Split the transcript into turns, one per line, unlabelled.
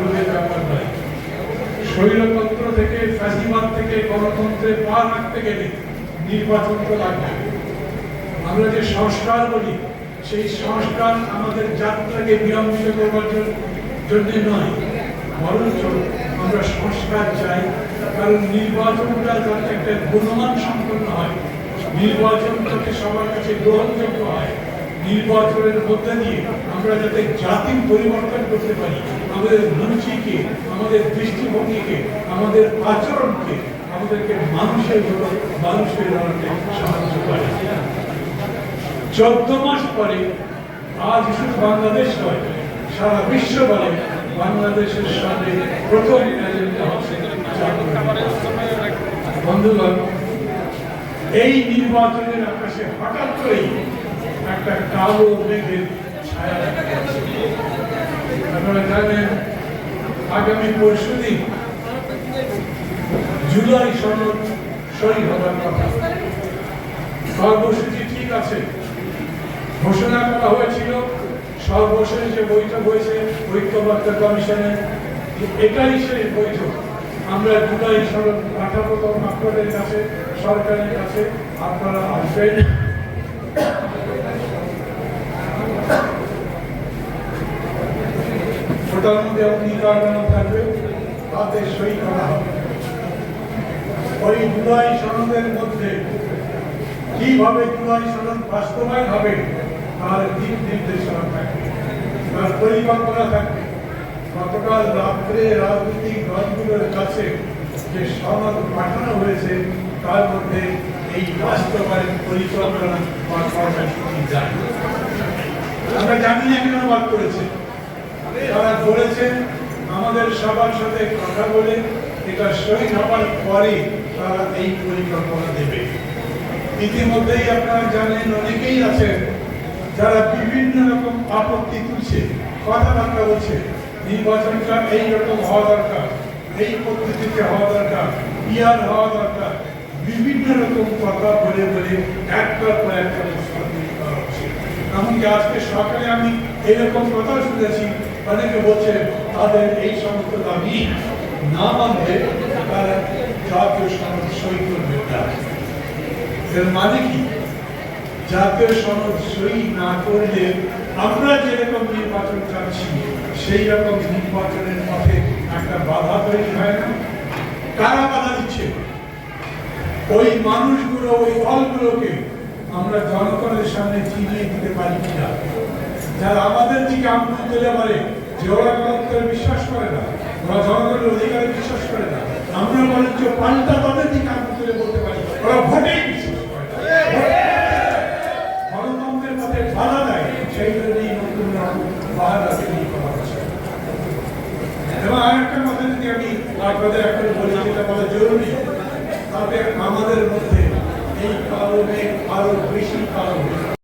বলে ব্যাপার থেকে থেকে, গণতন্ত্রে পা রাখতে গেলে নির্বাচন তো লাগবে। আমরা যে সংস্কার বলি, সেই সংস্কার আমাদের যাত্রাকে বিলম্বিত করবার জন্য নয়, বরঞ্চ আমরা সংস্কার চাই। কারণ নির্বাচনটা যাতে একটা গুণমান সম্পন্ন হয় নির্বাচন যাতে সবার কাছে গ্রহণযোগ্য হয় নির্বাচনের মধ্যে দিয়ে আমরা যাতে জাতির পরিবর্তন করতে পারি, আমাদের রুচিকে আমাদের দৃষ্টিভঙ্গিকে, আমাদের আচরণকে, আমাদেরকে মানুষের মতো মানুষের দাঁড়াতে সাহায্য করে। চোদ্দ মাস পরে আজ শুধু বাংলাদেশ নয়, সারা বিশ্ব বলে বাংলাদেশের সামনে প্রথম এজেন্ডা হচ্ছে বন্ধুগণ, এই নির্বাচনের আকাশে হঠাৎ করেই একটা কালো মেঘের আপনারা জানেন, আগামী পরশু দিন জুলাই সনদ সই হবার কথা। কর্মসূচি ঠিক আছে। ঘোষণা করা হয়েছিল, সর্বশেষ যে বৈঠক হয়েছে ঐক্যবদ্ধ কমিশনে এটাই সেই বৈঠক। আমরা জুলাই সনদ পাঠাবো আপনাদের কাছে, সরকারের কাছে। আপনারা আসবেন। ওটার মধ্যে অঙ্গীকারনামা থাকবে তাতে সই করা হবে ওই জুলাই সনদের মধ্যে কীভাবে জুলাই সনদ বাস্তবায়ন হবে তার দিক নির্দেশনা থাকবে তার পরিকল্পনা থাকবে গতকাল রাত্রে রাজনৈতিক দলগুলোর কাছে যে সনদ পাঠানো হয়েছে তার মধ্যে এই বাস্তবায়ন পরিকল্পনা বা কর্মসূচি যায় আমরা জানি না কেন বাদ করেছে তারা বলেছেন, আমাদের সবার সাথে কথা বলে এটা সই হবার পরে তারা এই পরিকল্পনা দেবে। ইতিমধ্যেই আপনারা জানেন, অনেকেই আছেন যারা বিভিন্ন রকম আপত্তি তুলছে, কথাবার্তা বলছে, নির্বাচনটা এই রকম হওয়া দরকার, এই পদ্ধতিতে হওয়া দরকার ইয়ার হওয়া দরকার, বিভিন্ন রকম কথা বলে বলে একটার পর একটা প্রস্তাব তৈরি করা হচ্ছে। এমনকি আজকে সকালে আমি এরকম কথা শুনেছি অনেকে বলছে, তাদের এই সমস্ত দাবি না মানলে তারা জাতীয় সনদ সই করবে এর মানে কি? জাতীয় সনদ সই না করলে আমরা যেরকম নির্বাচন চাচ্ছি সেই রকম নির্বাচনের পথে একটা বাধা তৈরি হয় না? কারা বাধা দিচ্ছে? ওই মানুষগুলো, ওই দলগুলোকে আমরা জনগণের সামনে চিনিয়ে দিতে পারি কিনা? যারা আমাদের দিকে আঙুল তুলে বলে যে ওরা বিশ্বাস করে না, ওরা জনগণের অধিকারে বিশ্বাস করে না। আমরা বরঞ্চ পাল্টা তাদের দিকে আঙুল তুলে বলতে পারি, ওরা না। গণতন্ত্রের পথে বাধা দেয়, সেই নতুন আরেকটা কথা যদি আমি আপনাদের বলি, যেটা বলা জরুরি আমাদের মধ্যে এই কারণে আরও বেশি যাবে।